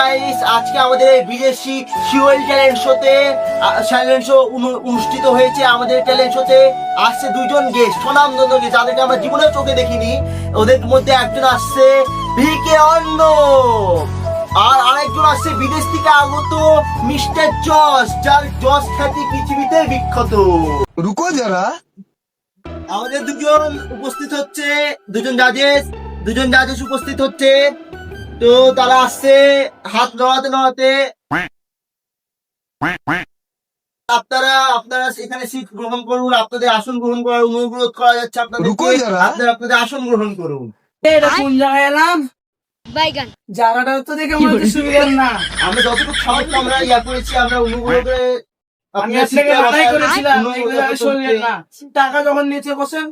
Guys আজকে আমাদের এই বিদেশি শিওল ট্যালেন্ট শোতে ট্যালেন্ট শো অনুষ্ঠিত হয়েছে আমাদের ট্যালেন্ট শোতে আসছে দুইজন গেস্ট সোনামদন্দ গেস্ট যাদেরকে আমরা জীবনে চোখে দেখিনি ওদের মধ্যে একজন আসছে ভিকে অন্ন আর আরেকজন আসছে বিদেশ থেকে আগত মিস্টার জস যার জস খ্যাতি পৃথিবীতে বিখ্যাত। রুকো যারা। আমাদের দুজন উপস্থিত হচ্ছে দুজন রাজেশ দুজন রাজেশ উপস্থিত হচ্ছে। তো তারা আসছে হাত নড়াতে নড়াতে। আপনারা আপনারা এখানে সিট গ্রহণ করুন আপনাদের আসন গ্রহণ করার অনুরোধ করা যাচ্ছে আপনাদের আপনারা আপনাদের আসন গ্রহণ করুন। এটা কোন জায়গায় এলাম? জায়গাটা তো দেখে মনে হচ্ছে সুবিধার না। আমরা যতটুকু সামর্থ্য আমরা ইয়া করেছি আমরা অনুগ্রহ করে আমি আপনাকে লড়াই করেছিলাম না টাকা যখন নিচে বসেন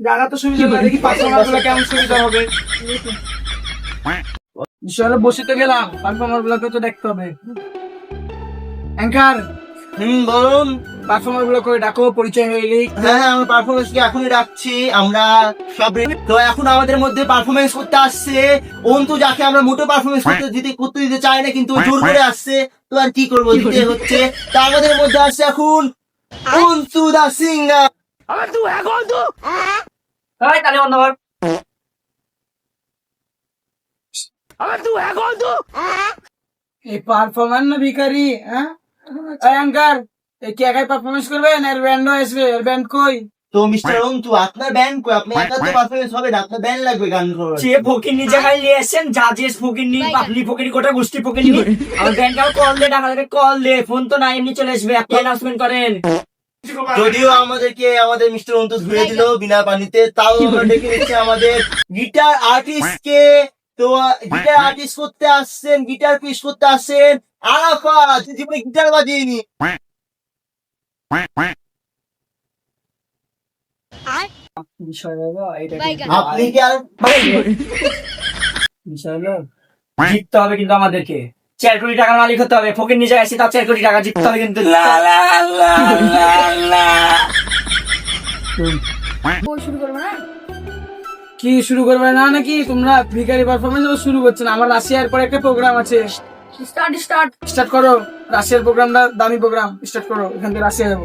জায়গা তো সুবিধা না দেখি পাঁচশো কেমন সুবিধা হবে। বিষয়ে বসে তো গেলাম পারফর্মার গুলোকে তো দেখতে হবে। অ্যাঙ্কার হুম বলুন। পারফর্মারগুলো করে ডাকো পরিচয় হয়ে গেলেই। হ্যাঁ হ্যাঁ আমরা পারফরমেন্স কে এখনই রাখছি আমরা সব তো এখন আমাদের মধ্যে পারফরমেন্স করতে আসছে। অন্তু যাকে আমরা মোটো পারফরমেন্স করতে দিতে করতে দিতে চাই না কিন্তু জোর করে আসছে। তো আর কি করব দিতে হচ্ছে। তা আমাদের মধ্যে আসছে এখন অন্তু দা সিঙ্গার এই তাহলে অন্য ঘর এই পারফরম্যান্স না ভিখারি হ্যাঁ? অ্যাঙ্কার এই কে একাই পারফরমেন্স করবেন এর ব্যান্ডও আসবে? এর ব্যান্ড কই? তো মিস্টার অন্তু আপনার ব্যান্ড কই? আপনি একা তো পারফরমেন্স হবে না আপনার ব্যান্ড লাগবে গান করার সে ফকিরনি জায়গায় নিয়ে এসেছেন জাজেস ফকিরনি পাবলি ফকিরি গোটা গোষ্ঠী ফকিরনি আমার ব্যাংকে কল দে টাকা দেবে কল দে ফোন তো নাই এমনি চলে আসবে আপনি অ্যানাউন্সমেন্ট করেন। যদিও আমাদেরকে আমাদের মিস্টার অন্তু ধুয়ে দিল বিনা পানিতে তাও আমরা ডেকে নিচ্ছি আমাদের গিটার আর্টিস্ট কে তো গিটার আর্টিস্ট করতে আসছেন গিটার পিস করতে আসছেন। আরাফাত জীবনে গিটার বাজিয়েনি। বিষয় হলো এইটা বাইগান আপনি কি আর জিততে হবে কিন্তু আমাদেরকে। চার কোটি টাকার মালিক হতে হবে। ফকির নিজে আসি তার চার কোটি টাকা জিততে হবে কিন্তু। লা লা লা লা লা। শুরু করব না? কি শুরু করবে না নাকি তোমরা ভিকারি পারফরমেন্স শুরু করছেন আমার রাশিয়ার পরে একটা প্রোগ্রাম আছে স্টার্ট স্টার্ট স্টার্ট করো রাশিয়ার প্রোগ্রামটা দামি প্রোগ্রাম স্টার্ট করো এখান থেকে রাশিয়া যাব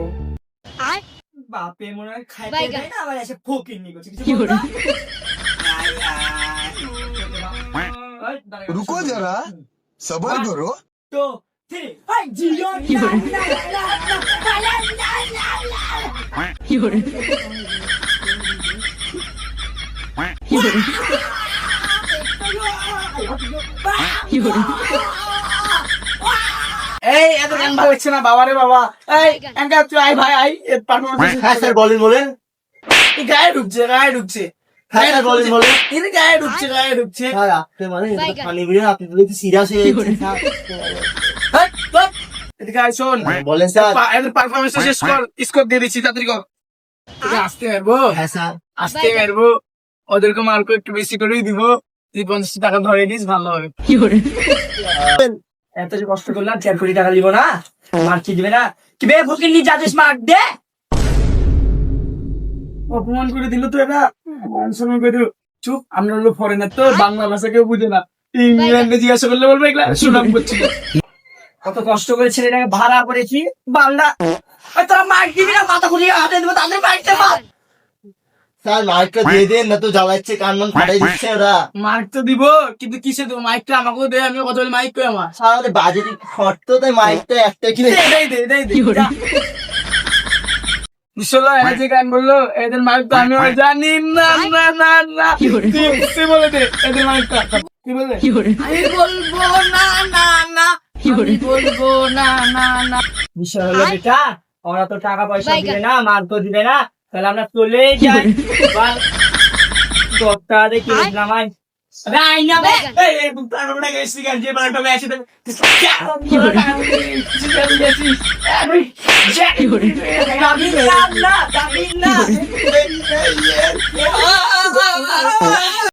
বাপে মনে হয় খাইতে দেয় না আবার এসে ফকির নি করছে কিছু বলো রুকো যারা সবার করো তো কি এই এত গান ভালো লাগছে না বাবা রে বাবা। এই এঙ্কা তুই আই ভাই আই পারফরমেন্স হ্যাঁ স্যার বলেন বলেন। গায়ে ঢুকছে গায়ে ঢুকছে। হ্যাঁ স্যার বলেন বলেন। এর গায়ে ঢুকছে গায়ে ঢুকছে। স্যার আপনি মানে পানি বিড়ে আপনি তো সিরিয়াস হয়ে যাচ্ছেন স্যার। এদিকে আয় শোন। বলেন স্যার। এদের পারফরমেন্স শেষ কর স্কোর দিয়ে দিচ্ছি তাড়াতাড়ি কর। আসতে পারব? হ্যাঁ স্যার। আসতে পারব? ওদেরকে মার্ক একটু বেশি করেই দিব। তুই পঞ্চাশ টাকা ধরে দিস ভালো হবে। এত যে কষ্ট করলাম চার কোটি টাকা দিব না? মার কি দিবে না? কি বে ফকিরনি জাজেস মার্ক দে। অপমান করে দিল তো এটা মান করে। চুপ আমরা হলো ফরেনার তো বাংলা ভাষা কেউ বুঝে না। ইংল্যান্ডে জিজ্ঞাসা করলে বলব এগুলা সুনাম করছিল। কত কষ্ট করে ছেলেটাকে ভাড়া করেছি বাংলা তোরা মাইক দিবি না? মাথা খুলিয়ে হাতে দেবো তাদের মাইক দে মার। স্যার মাইকটা দিয়ে দেন না তো জ্বালাচ্ছে কান মান ফাটাই দিচ্ছে ওরা। মার্ক তো দিব কিন্তু কিসে দেবো? মাইকটা আমাকেও দে আমি কথা মাইক কই আমার? স্যার বাজেট শর্ত তাই মাইকটা একটা কিনে দে, দে এটাই দে বিশ্বলা এরা যে। গান বলল এদের মাইক তো আমি জানি না না না না। তুই- তুই বলে দে এদের মাইকটা। কি বলে? আমি বলব না না না। আমি বলব না না না। বিষয় বেটা ওরা তো টাকা পয়সা। দিবে না মার তো দিবে না। তাহলে আমরা চলে যাই দশটা দেখি নামাই না